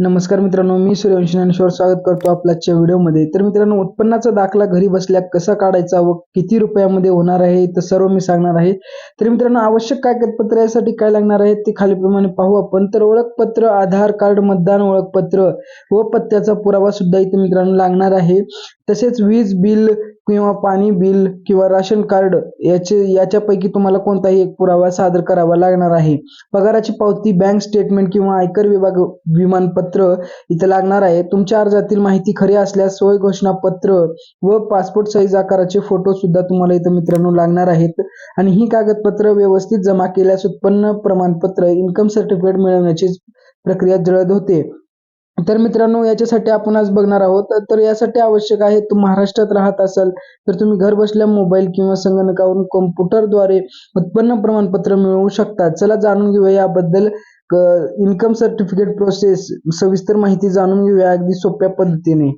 नमस्कार मित्रांनो मी सूर्यवंशी ज्ञानेश्वर स्वागत करतो आपल्या आजच्या व्हिडिओमध्ये. तर मित्रांनो उत्पन्नाचा दाखला घरी बसल्या कसा काढायचा व किती रुपयामध्ये होणार आहे तर सर्व मी सांगणार आहे. तर मित्रांनो आवश्यक कागदपत्र यासाठी काय लागणार आहे ते खालीप्रमाणे पाहू आपण. तर ओळखपत्र आधार कार्ड मतदान ओळखपत्र व पत्त्याचा पुरावा सुद्धा इथे मित्रांनो लागणार आहे. तसेच वीज बिल किंवा पाणी बिल किंवा राशन कार्ड याचे याच्यापैकी तुम्हाला कोणताही एक पुरावा सादर करावा लागणार आहे. पगाराची पावती बँक स्टेटमेंट किंवा आयकर विभाग विमानपत्र इथं लागणार आहे. तुमच्या अर्जातील माहिती खरी असल्यास सोय घोषणापत्र व पासपोर्ट साईज आकाराचे फोटो सुद्धा तुम्हाला इथं मित्रांनो लागणार आहेत. आणि ही कागदपत्र व्यवस्थित जमा केल्यास उत्पन्न प्रमाणपत्र इन्कम सर्टिफिकेट मिळवण्याची प्रक्रिया जलद होते. तर मित्रांनो याच्यासाठी आपण आज बघणार आहोत. तर यासाठी आवश्यक आहे तुम्ही महाराष्ट्रात राहत असाल तर तुम्ही घर बसल्या मोबाईल किंवा संगणकावरून कॉम्प्युटरद्वारे उत्पन्न प्रमाणपत्र मिळवू शकता. चला जाणून घेऊया याबद्दल. इन्कम सर्टिफिकेट प्रोसेस सविस्तर माहिती जाणून घेऊया अगदी सोप्या पद्धतीने.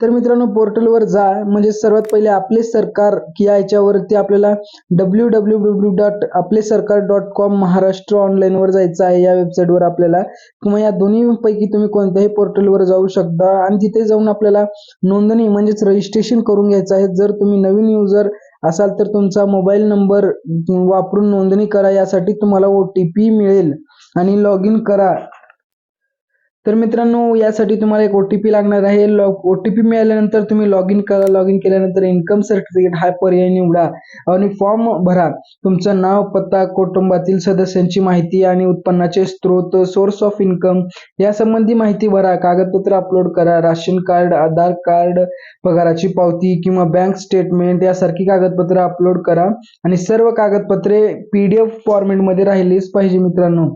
तर मित्रांनो पोर्टलवर जा. म्हणजे सर्वात पहिले आपले सरकार या याच्यावरती आपल्याला डब्ल्यू डब्ल्यू डब्ल्यू डॉट आपले सरकार डॉट कॉम महाराष्ट्र ऑनलाईनवर जायचं आहे. या वेबसाईटवर आपल्याला किंवा या दोन्ही पैकी तुम्ही कोणत्याही पोर्टलवर जाऊ शकता. आणि तिथे जाऊन आपल्याला नोंदणी म्हणजेच रजिस्ट्रेशन करून घ्यायचं आहे. जर तुम्ही नवीन युजर असाल तर तुमचा मोबाईल नंबर वापरून नोंदणी करा. यासाठी तुम्हाला ओ टी पी मिळेल. आणि लॉग इन करा. तर मित्रांनो यासाठी तुम्हाला एक ओ टी पी लागणार आहे. ओ टी पी मिळाल्यानंतर तुम्ही लॉग इन करा. लॉग इन केल्यानंतर इन्कम सर्टिफिकेट हा पर्याय निवडा आणि फॉर्म भरा. तुमचं नाव पत्ता कुटुंबातील सदस्यांची माहिती आणि उत्पन्नाचे स्रोत सोर्स ऑफ इन्कम यासंबंधी माहिती भरा. कागदपत्र अपलोड करा. राशन कार्ड आधार कार्ड पगाराची पावती किंवा बँक स्टेटमेंट यासारखी कागदपत्र अपलोड करा. आणि सर्व कागदपत्रे पीडीएफ फॉर्मेटमध्ये राहिलीच पाहिजे मित्रांनो.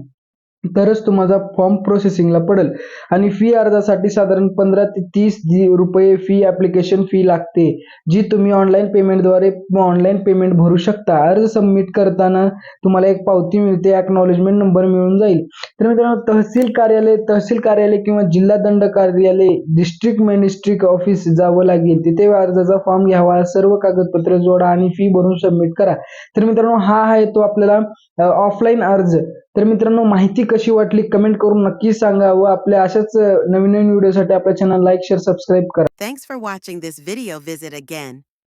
तरच तुम्हाला फॉर्म प्रोसेसिंगला पडेल. आणि फी अर्जासाठी साधारण पंधरा ते तीस रुपये फी ॲप्लिकेशन फी लागते जी तुम्ही ऑनलाईन पेमेंटद्वारे ऑनलाईन पेमेंट भरू शकता. अर्ज सबमिट करताना तुम्हाला एक पावती मिळते ॲक्नॉलेजमेंट नंबर मिळून जाईल. तर मित्रांनो तहसील कार्यालय तहसील कार्यालय किंवा जिल्हा दंड कार्यालय डिस्ट्रिक्ट मॅजिस्ट्रिक्ट ऑफिस जावं लागेल. तिथे अर्जाचा फॉर्म घ्यावा सर्व कागदपत्रे जोडा आणि फी भरून सबमिट करा. तर मित्रांनो हा आहे तो आपल्याला ऑफलाईन अर्ज. तर मित्रांनो माहिती कशी वाटली कमेंट करून नक्की सांगा व आपल्या अशाच नवीन नवीन व्हिडिओसाठी आपल्या चॅनल लाईक शेअर सबस्क्राईब करा. Thanks for watching this video visit again